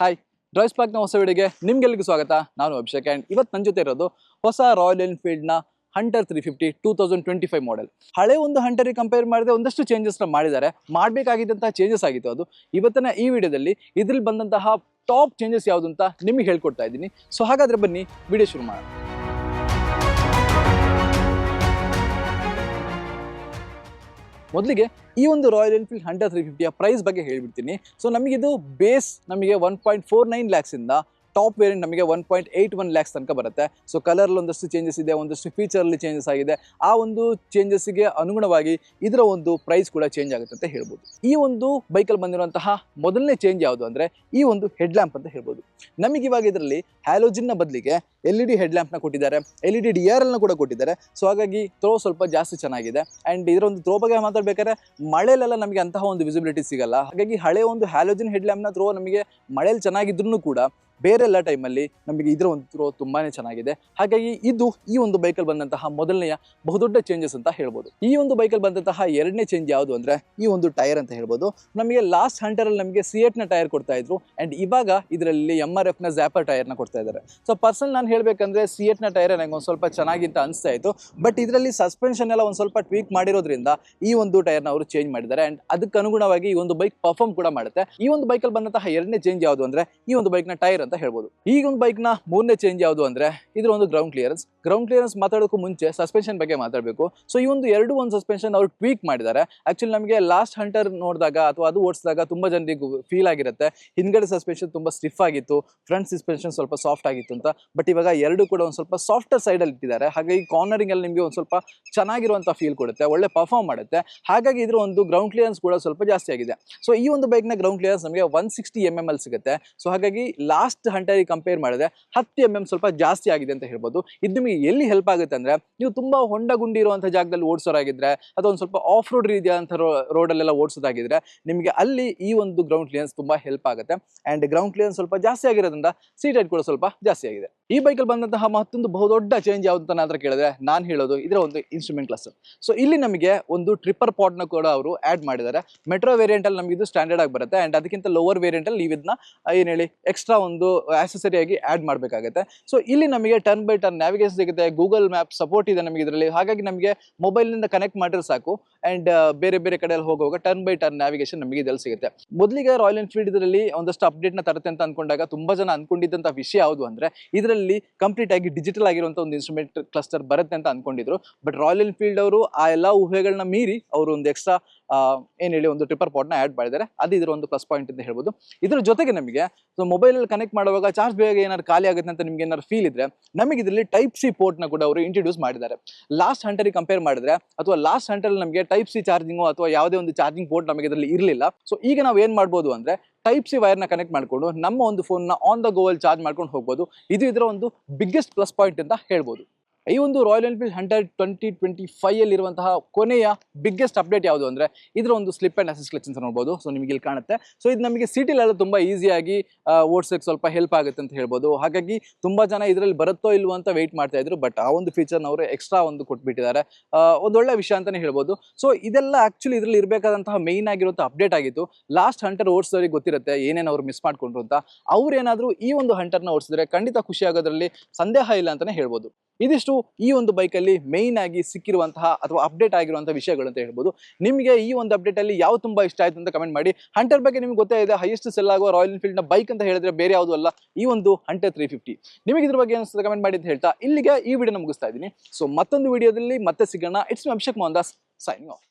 Hi dries ಸ್ಪಾಕ್ನ ಹೊಸ ವಿಡಿಯೋಗೆ ನಿಮ್ಗೆಲ್ಲಿಗೂ ಸ್ವಾಗತ. ನಾನು ಅಭಿಷೇಕ್ ಆ್ಯಂಡ್ ಇವತ್ತು ನನ್ನ ಜೊತೆ ಇರೋದು ಹೊಸ Royal ಎನ್ಫೀಲ್ಡ್ನ Hunter three fifty two thousand twenty five model ಹಳೆ ಒಂದು ಹಂಟರಿಗೆ ಕಂಪೇರ್ ಮಾಡಿದ್ರೆ ಒಂದಷ್ಟು ಚೇಂಜಸ್ನ ಮಾಡಿದ್ದಾರೆ. ಮಾಡಬೇಕಾಗಿದ್ದಂತಹ ಚೇಂಜಸ್ ಆಗಿತ್ತು ಅದು. ಇವತ್ತಿನ ಈ ವಿಡಿಯೋದಲ್ಲಿ ಇದ್ರಲ್ಲಿ ಬಂದಂತಹ ಟಾಪ್ ಚೇಂಜಸ್ ಯಾವುದು ಅಂತ ನಿಮಗೆ ಹೇಳ್ಕೊಡ್ತಾ ಇದ್ದೀನಿ. ಸೊ ಹಾಗಾದ್ರೆ ಬನ್ನಿ, ವಿಡಿಯೋ ಶುರು ಮಾಡೋಣ. ಮೊದಲಿಗೆ ಈ ಒಂದು ರಾಯಲ್ ಎನ್ಫೀಲ್ಡ್ ಹಂಡ್ರೆಡ್ ತ್ರೀ ಫಿಫ್ಟಿಯ ಪ್ರೈಸ್ ಬಗ್ಗೆ ಹೇಳಿಬಿಡ್ತೀನಿ. ಸೊ ನಮಗಿದು ಬೇಸ್ ನಮಗೆ ಒನ್ ಪಾಯಿಂಟ್ ಫೋರ್ ನೈನ್ ಲ್ಯಾಕ್ಸಿಂದ ಟಾಪ್ ವೇರಿಯಂಟ್ ನಮಗೆ one point eight one lakhs ತನಕ ಬರುತ್ತೆ. ಸೊ ಕಲರ್ ಒಂದಷ್ಟು ಚೇಂಜಸ್ ಇದೆ, ಒಂದಷ್ಟು ಫೀಚರಲ್ಲಿ ಚೇಂಜಸ್ ಆಗಿದೆ. ಆ ಒಂದು ಚೇಂಜಸ್ಗೆ ಅನುಗುಣವಾಗಿ ಇದರ ಒಂದು ಪ್ರೈಸ್ ಕೂಡ ಚೇಂಜ್ ಆಗುತ್ತೆ ಅಂತ ಹೇಳ್ಬೋದು. ಈ ಒಂದು ಬೈಕಲ್ಲಿ ಬಂದಿರುವಂತಹ ಮೊದಲನೇ ಚೇಂಜ್ ಯಾವುದು ಅಂದರೆ ಈ ಒಂದು ಹೆಡ್ ಲ್ಯಾಂಪ್ ಅಂತ ಹೇಳ್ಬೋದು. ನಮಗೆ ಇವಾಗ ಇದರಲ್ಲಿ ಹ್ಯಾಲೋಜಿನ್ನ ಬದಲಿಗೆ ಎಲ್ ಇ ಡಿ ಹೆಡ್ ಲ್ಯಾಂಪ್ನ ಕೊಟ್ಟಿದ್ದಾರೆ. L E D D R ಕೂಡ ಕೊಟ್ಟಿದ್ದಾರೆ. ಸೊ ಹಾಗಾಗಿ ಥ್ರೋ ಸ್ವಲ್ಪ ಜಾಸ್ತಿ ಚೆನ್ನಾಗಿದೆ. ಆ್ಯಂಡ್ ಇದರ ಒಂದು ಥ್ರೋ ಬಗ್ಗೆ ಮಾತಾಡ್ಬೇಕಾದ್ರೆ ಮಳೆಲೆಲ್ಲ ನಮಗೆ ಅಂತಹ ಒಂದು ವಿಸಿಬಿಲಿಟಿ ಸಿಗಲ್ಲ. ಹಾಗಾಗಿ ಹಳೆ ಒಂದು ಹ್ಯಾಲೋಜಿನ್ ಹೆಡ್ ಲ್ಯಾಂಪ್ನ ಥ್ರೋ ನಮಗೆ ಮಳೆಯಲ್ಲಿ ಚೆನ್ನಾಗಿದ್ರು ಕೂಡ ಬೇರೆ ಎಲ್ಲ ಟೈಮಲ್ಲಿ ನಮಗೆ ಇದರ ಒಂದು ಥ್ರೋ ತುಂಬಾ ಚೆನ್ನಾಗಿದೆ. ಹಾಗಾಗಿ ಇದು ಈ ಒಂದು ಬೈಕಲ್ಲಿ ಬಂದಂತಹ ಮೊದಲನೆಯ ಬಹುದೊಡ್ಡ ಚೇಂಜಸ್ ಅಂತ ಹೇಳ್ಬೋದು. ಈ ಒಂದು ಬೈಕಲ್ಲಿ ಬಂದಂತಹ ಎರಡನೇ ಚೇಂಜ್ ಯಾವುದು ಅಂದರೆ ಈ ಒಂದು ಟೈರ್ ಅಂತ ಹೇಳ್ಬೋದು. ನಮಗೆ ಲಾಸ್ಟ್ ಹಂಟರಲ್ಲಿ ನಮಗೆ ಸಿ ಎಟ್ನ ಟೈರ್ ಕೊಡ್ತಾ ಇದ್ರು. ಆ್ಯಂಡ್ ಇವಾಗ ಇದರಲ್ಲಿ ಎಂ ಆರ್ ಎಫ್ನ ಜ್ಯಾಪರ್ ಟೈರ್ನ ಕೊಡ್ತಾ ಇದ್ದಾರೆ. ಸೊ ಪರ್ಸನಲ್ ನಾನು ಹೇಳಬೇಕಂದ್ರೆ ಸಿ ಎಟ್ನ ಟೈರ್ ನನಗೆ ಒಂದು ಸ್ವಲ್ಪ ಚೆನ್ನಾಗಿ ಅಂತ ಅನಿಸ್ತಾ ಇತ್ತು. ಬಟ್ ಇದರಲ್ಲಿ ಸಸ್ಪೆನ್ಷನ್ ಎಲ್ಲ ಒಂದು ಸ್ವಲ್ಪ ಟ್ವೀಕ್ ಮಾಡಿರೋದ್ರಿಂದ ಈ ಒಂದು ಟೈರ್ನ ಅವರು ಚೇಂಜ್ ಮಾಡಿದ್ದಾರೆ. ಆ್ಯಂಡ್ ಅದಕ್ಕೆ ಅನುಗುಣವಾಗಿ ಈ ಒಂದು ಬೈಕ್ ಪರ್ಫಾರ್ಮ್ ಕೂಡ ಮಾಡುತ್ತೆ. ಈ ಒಂದು ಬೈಕಲ್ಲಿ ಬಂದಂತಹ ಎರಡನೇ ಚೇಂಜ್ ಯಾವುದು ಅಂದರೆ ಈ ಒಂದು ಬೈಕ್ನ ಟೈರ್ ಅಂತ ಹೇಳ್ಬೋದು. ಈ ಒಂದು ಬೈಕ್ನ ಮೂರನೇ ಚೇಂಜ್ ಯಾವುದು ಅಂದರೆ ಇದ್ರ ಒಂದು ಗ್ರೌಂಡ್ ಕ್ಲಿಯರೆನ್ಸ್ ಗ್ರೌಂಡ್ ಕ್ಲಿಯರೆನ್ಸ್ ಮಾತಾಡೋಕ್ಕೂ ಮುಂಚೆ ಸಸ್ಪೆನ್ಷನ್ ಬಗ್ಗೆ ಮಾತಾಡಬೇಕು. ಸೊ ಈ ಒಂದು ಎರಡು ಒಂದು ಸಸ್ಪೆನ್ಷನ್ ಅವರು ಟ್ವೀಕ್ ಮಾಡಿದ್ದಾರೆ. ಆಕ್ಚುಲಿ ನಮಗೆ ಲಾಸ್ಟ್ ಹಂಟರ್ ನೋಡಿದಾಗ ಅಥವಾ ಅದು ಓಡಿಸಿದಾಗ ತುಂಬ ಜನರಿಗೆ ಫೀಲ್ ಆಗಿರುತ್ತೆ. ಹಿಂದ್ಗಡೆ ಸಸ್ಪೆನ್ಷನ್ ತುಂಬ ಸ್ಟಿಫ್ ಆಗಿತ್ತು. ಫ್ರಂಟ್ ಸಸ್ಪೆನ್ಷನ್ ಸ್ವಲ್ಪ ಸಾಫ್ಟ್ ಆಗಿತ್ತು ಅಂತ. ಬಟ್ ಇವಾಗ ಎರಡು ಕೂಡ ಒಂದು ಸ್ವಲ್ಪ ಸಾಫ್ಟರ್ ಸೈಡಲ್ಲಿ ಇಟ್ಟಿದ್ದಾರೆ. ಹಾಗಾಗಿ ಕಾರ್ನರಿಂಗ್ ಅಲ್ಲಿ ನಿಮಗೆ ಒಂದು ಸ್ವಲ್ಪ ಚೆನ್ನಾಗಿರುವಂಥ ಫೀಲ್ ಕೊಡುತ್ತೆ. ಒಳ್ಳೆ ಪರ್ಫಾರ್ಮ್ ಮಾಡುತ್ತೆ. ಹಾಗಾಗಿ ಇದ್ರ ಒಂದು ಗ್ರೌಂಡ್ ಕ್ಲಿಯರೆನ್ಸ್ ಕೂಡ ಸ್ವಲ್ಪ ಜಾಸ್ತಿ ಆಗಿದೆ. ಸೊ ಈ ಒಂದು ಬೈಕ್ನ ಗ್ರೌಂಡ್ ಕ್ಲಿಯರೆನ್ಸ್ ನಮಗೆ one sixty M M L ಸಿಗುತ್ತೆ. ಸೊ ಹಾಗಾಗಿ ಲಾಸ್ಟ್ ಹಂಟರಿಗೆ ಕಂಪೇರ್ ಮಾಡಿದ್ರೆ ಹತ್ತು ಎಂ ಎಂ ಸ್ವಲ್ಪ ಜಾಸ್ತಿ ಆಗಿದೆ ಅಂತ ಹೇಳ್ಬೋದು. ಇದು ನಿಮಗೆ ಎಲ್ಲಿ ಹೆಲ್ಪ್ ಆಗುತ್ತೆ ಅಂದ್ರೆ ನೀವು ತುಂಬಾ ಹೊಂಡ ಗುಂಡಿ ಇರುವಂಥ ಜಾಗದಲ್ಲಿ ಓಡಿಸೋರಾಗಿದ್ರೆ ಅಥವಾ ಒಂದು ಸ್ವಲ್ಪ ಆಫ್ ರೋಡ್ ರೀತಿಯಾದಂಥ ರೋಡಲ್ಲೆಲ್ಲ ಓಡಿಸೋದಾಗಿದ್ರೆ ನಿಮಗೆ ಅಲ್ಲಿ ಈ ಒಂದು ಗ್ರೌಂಡ್ ಕ್ಲಿಯರೆನ್ಸ್ ತುಂಬಾ ಹೆಲ್ಪ್ ಆಗುತ್ತೆ. ಆ್ಯಂಡ್ ಗ್ರೌಂಡ್ ಕ್ಲಿಯರೆನ್ಸ್ ಸ್ವಲ್ಪ ಜಾಸ್ತಿ ಆಗಿರೋದ್ರಿಂದ ಸೀಟ್ ಹೈಟ್ ಕೂಡ ಸ್ವಲ್ಪ ಜಾಸ್ತಿ ಆಗಿದೆ. ಈ ಬೈಕಲ್ಲಿ ಬಂದಂತಹ ಮತ್ತೊಂದು ಬಹುದೊಡ್ಡ ಚೇಂಜ್ ಯಾವುದು ಅಂತ ನಾನು ಕೇಳಿದ್ರೆ ನಾನು ಹೇಳೋದು ಇದರ ಒಂದು ಇನ್ಸ್ಟ್ರೂಮೆಂಟ್ ಕ್ಲಾಸ್ ಸೊ ಇಲ್ಲಿ ನಮಗೆ ಒಂದು ಟ್ರಿಪ್ಪರ್ ಪಾಟ್ನ ಕೂಡ ಅವರು ಆ್ಯಡ್ ಮಾಡಿದ್ದಾರೆ. ಮೆಟ್ರೋ ವೇರಿಯಂಟಲ್ಲಿ ನಮಗೆ ಇದು ಸ್ಟ್ಯಾಂಡರ್ಡ್ ಆಗಿ ಬರುತ್ತೆ. ಆ್ಯಂಡ್ ಅದಕ್ಕಿಂತ ಲೋವರ್ ವೇರಿಯಂಟಲ್ಲಿ ನೀವು ಇದನ್ನ ಏನು ಹೇಳಿ ಎಕ್ಸ್ಟ್ರಾ ಒಂದು ಆಕ್ಸೆಸರಿ ಆಗಿ ಆ್ಯಡ್ ಮಾಡಬೇಕಾಗುತ್ತೆ. ಸೊ ಇಲ್ಲಿ ನಮಗೆ ಟರ್ನ್ ಬೈ ಟರ್ನ್ ನ್ಯಾವಿಗೇಷನ್ ಸಿಗುತ್ತೆ ಗೂಗಲ್ ಮ್ಯಾಪ್ ಸಪೋರ್ಟ್ ಇದೆ ನಮಗೆ ಇದರಲ್ಲಿ. ಹಾಗಾಗಿ ನಮಗೆ ಮೊಬೈಲ್ನಿಂದ ಕನೆಕ್ಟ್ ಮಾಡಿದ್ರೆ ಸಾಕು. ಆ್ಯಂಡ್ ಬೇರೆ ಬೇರೆ ಕಡೆಯಲ್ಲಿ ಹೋಗುವಾಗ ಟರ್ನ್ ಬೈ ಟರ್ನ್ ನ್ಯಾವಿಗೇಷನ್ ನಮಗೆ ಇದರಲ್ಲಿ ಸಿಗುತ್ತೆ. ಮೊದಲಿಗೆ ರಾಯಲ್ ಎನ್ಫೀಲ್ಡ್ ಇದರಲ್ಲಿ ಒಂದಷ್ಟು ಅಪ್ಡೇಟ್ನ ತರುತ್ತೆ ಅಂತ ಅಂದ್ಕೊಂಡಾಗ ತುಂಬ ಜನ ಅಂದ್ಕೊಂಡಿದ್ದಂಥ ವಿಷಯ ಯಾವುದು ಅಂದರೆ, ಇದರಲ್ಲಿ ಕಂಪ್ಲೀಟ್ ಆಗಿ ಡಿಜಿಟಲ್ ಆಗಿರುವಂಥ ಒಂದು ಇನ್ಸ್ಟ್ರೂಮೆಂಟ್ ಕ್ಲಸ್ಟರ್ ಬರುತ್ತೆ ಅಂತ ಅನ್ಕೊಂಡಿದ್ರು. ಬಟ್ ರಾಯಲ್ ಎನ್ಫೀಲ್ಡ್ ಅವರು ಆ ಎಲ್ಲ ಊಹೆಗಳನ್ನ ಮೀರಿ ಅವರು ಒಂದು ಎಕ್ಸ್ಟ್ರಾ ಏನು ಹೇಳಿ ಒಂದು ಟ್ರಿಪ್ಪರ್ ಪಾಟ್ನ ಆಡ್ ಮಾಡಿದ್ದಾರೆ. ಅದು ಇದ್ರ ಒಂದು ಪ್ಲಸ್ ಪಾಯಿಂಟ್ ಅಂತ ಹೇಳ್ಬೋದು. ಇದ್ರ ಜೊತೆಗೆ ನಮಗೆ ಸೊ ಮೊಬೈಲಲ್ಲಿ ಕನೆಕ್ಟ್ ಮಾಡುವಾಗ ಚಾರ್ಜ್ ಬೇಗ ಏನಾದ್ರು ಖಾಲಿ ಆಗುತ್ತೆ ಅಂತ ನಿಮ್ಗೆ ಏನಾದ್ರು ಫೀಲ್ ಇದ್ರೆ ನಮಗೆ ಇದರಲ್ಲಿ ಟೈಪ್ ಸಿ ಪೋರ್ಟ್ನ ಕೂಡ ಅವರು ಇಂಟ್ರೊಡ್ಯೂಸ್ ಮಾಡಿದ್ದಾರೆ. ಲಾಸ್ಟ್ ಹಂಟರಿಗೆ ಕಂಪೇರ್ ಮಾಡಿದ್ರೆ ಅಥವಾ ಲಾಸ್ಟ್ ಹಂಟಲ್ಲಿ ನಮಗೆ ಟೈಪ್ ಸಿ ಚಾರ್ಜಿಂಗು ಅಥವಾ ಯಾವುದೇ ಒಂದು ಚಾರ್ಜಿಂಗ್ ಪೋರ್ಟ್ ನಮಗೆ ಇದರಲ್ಲಿ ಇರಲಿಲ್ಲ. ಸೊ ಈಗ ನಾವು ಏನು ಮಾಡ್ಬೋದು ಅಂದ್ರೆ ಟೈಪ್ ಸಿ ವೈರ್ನ ಕನೆಕ್ಟ್ ಮಾಡಿಕೊಂಡು ನಮ್ಮ ಒಂದು ಫೋನ್ನ ಆನ್ ದ ಗೋವಲ್ಲಿ ಚಾರ್ಜ್ ಮಾಡ್ಕೊಂಡು ಹೋಗ್ಬೋದು. ಇದು ಇದರ ಒಂದು ಬಿಗ್ಗೆಸ್ಟ್ ಪ್ಲಸ್ ಪಾಯಿಂಟ್ ಅಂತ ಹೇಳ್ಬೋದು. ಈ ಒಂದು Royal Enfield hundred twenty twenty five ಇರುವಂತಹ ಕೊನೆಯ ಬಿಗ್ಗೆಸ್ಟ್ ಅಪ್ಡೇಟ್ ಯಾವುದು ಅಂದರೆ ಇದರ ಒಂದು ಸ್ಲಿಪ್ ಆ್ಯಂಡ್ ಅಸಿಸ್ ಕ್ಲಚ್ ಅಂತ ನೋಡ್ಬೋದು. ಸೊ ನಿಮಗೆ ಇಲ್ಲಿ ಕಾಣುತ್ತೆ. ಸೊ ಇದು ನಮಗೆ ಸಿಟಿಲೆಲ್ಲ ತುಂಬ ಈಸಿಯಾಗಿ ಓಡಿಸೋಕ್ಕೆ ಸ್ವಲ್ಪ ಹೆಲ್ಪ್ ಆಗುತ್ತೆ ಅಂತ ಹೇಳ್ಬೋದು. ಹಾಗಾಗಿ ತುಂಬ ಜನ ಇದರಲ್ಲಿ ಬರುತ್ತೋ ಇಲ್ವೋ ಅಂತ ವೆಯ್ಟ್ ಮಾಡ್ತಾ ಇದ್ರು. ಬಟ್ ಆ ಒಂದು ಫೀಚರ್ನ ಅವರು ಎಕ್ಸ್ಟ್ರಾ ಒಂದು ಕೊಟ್ಬಿಟ್ಟಿದ್ದಾರೆ. ಒಂದು ಒಂದೊಳ್ಳೆ ವಿಷಯ ಅಂತಲೇ ಹೇಳ್ಬೋದು. ಸೊ ಇದೆಲ್ಲ ಆ್ಯಕ್ಚುಲಿ ಇದರಲ್ಲಿ ಇರಬೇಕಾದಂತಹ ಮೈನ್ ಆಗಿರುವಂಥ ಅಪ್ಡೇಟ್ ಆಗಿತ್ತು. ಲಾಸ್ಟ್ ಹಂಟರ್ ಓಡಿಸೋರಿಗೆ ಗೊತ್ತಿರುತ್ತೆ ಏನೇನು ಅವ್ರು ಮಿಸ್ ಮಾಡ್ಕೊಂಡ್ರು ಅಂತ. ಅವ್ರೇನಾದರೂ ಈ ಒಂದು ಹಂಟರ್ನ ಓಡಿಸಿದ್ರೆ ಖಂಡಿತ ಖುಷಿ ಆಗೋದ್ರಲ್ಲಿ ಸಂದೇಹ ಇಲ್ಲ ಅಂತಲೇ ಹೇಳ್ಬೋದು. ಇದಿಷ್ಟು ಈ ಒಂದು ಬೈಕಲ್ಲಿ ಮೇಯ್ನ್ ಆಗಿ ಸಿಕ್ಕಿರುವಂತಹ ಅಥವಾ ಅಪ್ಡೇಟ್ ಆಗಿರುವಂತಹ ವಿಷಯಗಳು ಅಂತ ಹೇಳ್ಬೋದು. ನಿಮಗೆ ಈ ಒಂದು ಅಪ್ಡೇಟ್ ಅಲ್ಲಿ ಯಾವ ತುಂಬಾ ಇಷ್ಟ ಆಯ್ತು ಅಂತ ಕಮೆಂಟ್ ಮಾಡಿ. ಹಂಟರ್ ಬಗ್ಗೆ ನಿಮ್ಗೆ ಗೊತ್ತೇ ಇದೆ ಹೈಯೆಸ್ಟ್ ಸೆಲ್ ಆಗುವ ರಾಯಲ್ ಎನ್ಫೀಲ್ಡ್ನ ಬೈಕ್ ಅಂತ ಹೇಳಿದ್ರೆ ಬೇರೆ ಯಾವುದು ಅಲ್ಲ, ಈ ಒಂದು ಹಂಟರ್ ತ್ರೀ ಫಿಫ್ಟಿ ನಿಮಗೆ ಇದ್ರ ಬಗ್ಗೆ ಅನಿಸ್ತದೆ ಕಮೆಂಟ್ ಮಾಡಿ ಅಂತ ಹೇಳ್ತಾ ಇಲ್ಲಿಗೆ ಈ ವಿಡಿಯೋನ ಮುಗಿಸ್ತಾ ಇದ್ದೀನಿ. ಸೊ ಮತ್ತೊಂದು ವಿಡಿಯೋದಲ್ಲಿ ಮತ್ತೆ ಸಿಗೋಣ. It's Abhishek Mohan Das signing off